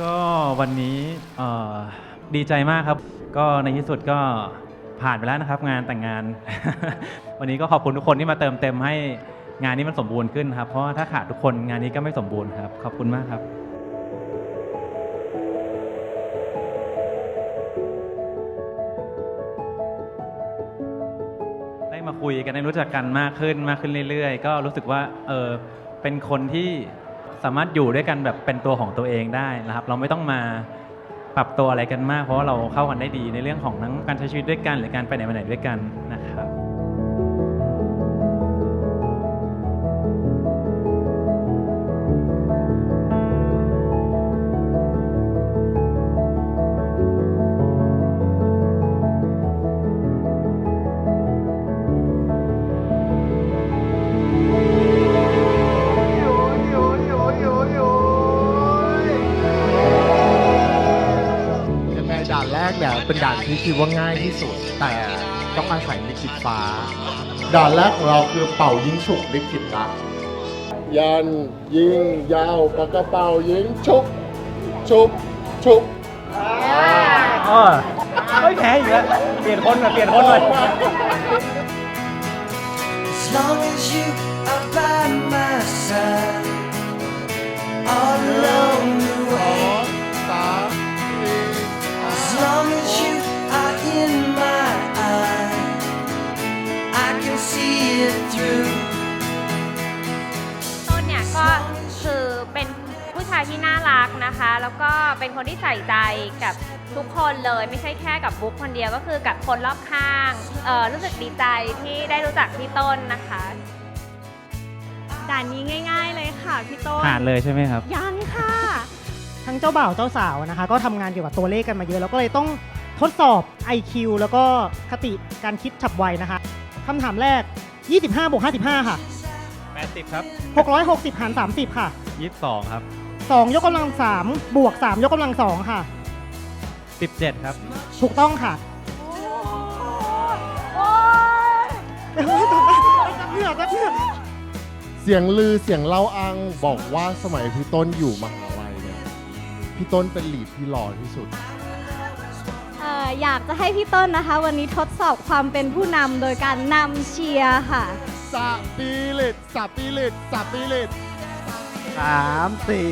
ก็วันนี้เอ่อดีใจมากครับ ก็ในที่สุดก็ผ่านไปแล้วนะครับ งานแต่งงาน วันนี้ก็ขอบคุณทุกคนที่มาเติมเต็มให้งานนี้มันสมบูรณ์ขึ้นครับ เพราะว่าถ้าขาดทุกคนงานนี้ก็ไม่สมบูรณ์ครับ ขอบคุณมากครับ ได้มาคุยกันได้รู้จักกันมากขึ้นมากขึ้นเรื่อยๆ ก็รู้สึกว่าเออเป็นคนที่ สามารถอยู่ด้วยกันแบบเป็นตัวของตัวเองได้นะครับ เราไม่ต้องมาปรับตัวอะไรกันมาก เพราะว่าเราเข้ากันได้ดีในเรื่องของทั้งการใช้ชีวิตด้วยกัน หรือการไปไหนมาไหนด้วยกันนะครับ กเนี่ยเป็นด่านที่คิดว่าง่ายที่สุด แต่ต้องอาศัยลิขิตฟ้า ด่านแรกของเราคือเป่ายิงฉุกลิขิตรักยันยิงยาวปากกระเป๋ายิงชุบชุบชุบเออไม่แพ้อีกแล้วเปลี่ยนคนหน่อยเปลี่ยนคนหน่อย As long as you are by my side, all along ที่น่ารักนะคะ แล้วก็เป็นคนที่ใส่ใจกับทุกคนเลยไม่ใช่แค่กับบุ๊คคนเดียวก็คือกับคนรอบข้างเอ่อรู้สึกดีใจที่ได้รู้จักพี่ต้นนะคะด่านนี้ง่าย ๆ เลยค่ะพี่ต้นผ่านเลยใช่ไหมครับ ยังค่ะ ทั้งเจ้าบ่าวเจ้าสาวนะคะ ก็ทำงานเกี่ยวกับตัวเลขกันมาเยอะแล้วก็เลยต้องทดสอบ IQ แล้วก็คติการคิดฉับไวนะคะคำถามแรก 25บวก55 ค่ะ 80 ครับ 660หาร30 ค่ะ 22 ครับ 2 ยกกำลัง 3 บวก 3 ยกกำลัง 2 ค่ะ 17 ครับ ถูกต้องค่ะเดี๋ยวตอบได้จับเหงื่อจับเหงื่อเสียงลือเสียงเล่าอังบอกว่าสมัยพี่ต้นอยู่มหาลัยเนี่ยพี่ต้นเป็นลีดที่หล่อที่สุด เอ่ออยากจะให้พี่ต้นนะคะ วันนี้ทดสอบความเป็นผู้นำโดยการนำเชียร์ค่ะ สปิริตสปิริตสปิริต สามสี่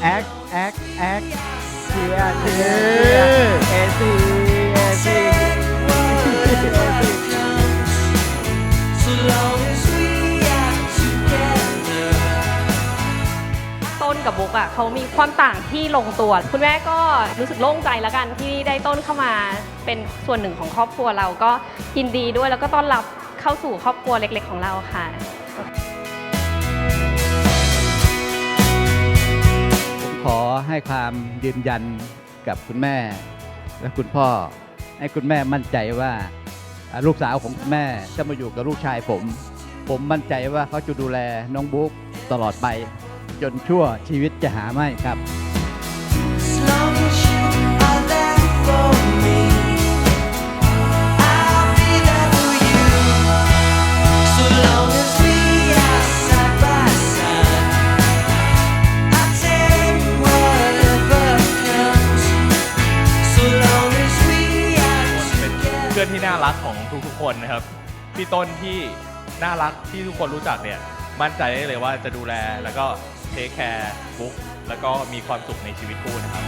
แอคแอคแอคเชียร์เชียเอ๊ร์เอซีเอซีต้นกับบุ๊กอะเขามีความต่างที่ลงตัว คุณแม่ก็รู้สึกโล่งใจแล้วกันที่ได้ต้นเข้ามาเป็นส่วนหนึ่งของครอบครัวเราก็ยินดีด้วยแล้วก็ต้อนรับเข้าสู่ครอบครัวเล็ก ๆ ของเราค่ะ ขอให้ความยืนยันกับคุณแม่ และคุณพ่อ ให้คุณแม่มั่นใจว่าลูกสาวของคุณแม่จะมาอยู่กับลูกชายผม ผมมั่นใจว่าเขาจะดูแลน้องบุ๊กตลอดไป จนชั่วชีวิตจะหาไม่ครับ As long as you are there for อนที่น่ารักของทุกๆคนนะครับ พี่ต้นที่น่ารักที่ทุกคนรู้จักเนี่ย มั่นใจได้เลยว่าจะดูแลแล้วก็เทคแคร์บุ๊กแล้วก็มีความสุขในชีวิตคู่นะครับ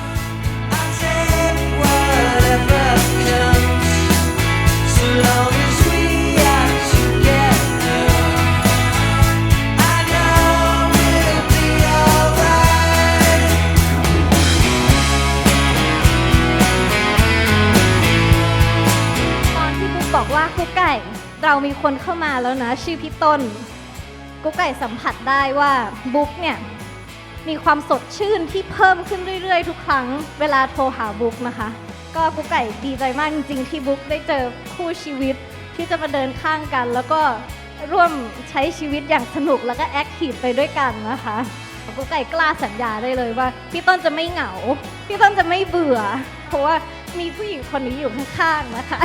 เรามีคนเข้ามาแล้วนะ ชื่อพี่ต้นกุ๊กไก่สัมผัสได้ว่าบุ๊กเนี่ยมีความสดชื่นที่เพิ่มขึ้นเรื่อยๆ ทุกครั้งเวลาโทรหาบุ๊กนะคะ ก็กุ๊กไก่ดีใจมากจริงๆที่บุ๊กได้เจอคู่ชีวิตที่จะมาเดินข้างกัน แล้วก็ร่วมใช้ชีวิตอย่างสนุกแล้วก็แอคทีฟไปด้วยกันนะคะกุ๊กไก่กล้าสัญญาได้เลยว่าพี่ต้นจะไม่เหงา พี่ต้นจะไม่เบื่อ เพราะว่ามีผู้หญิงคนนี้อยู่ข้างๆนะคะ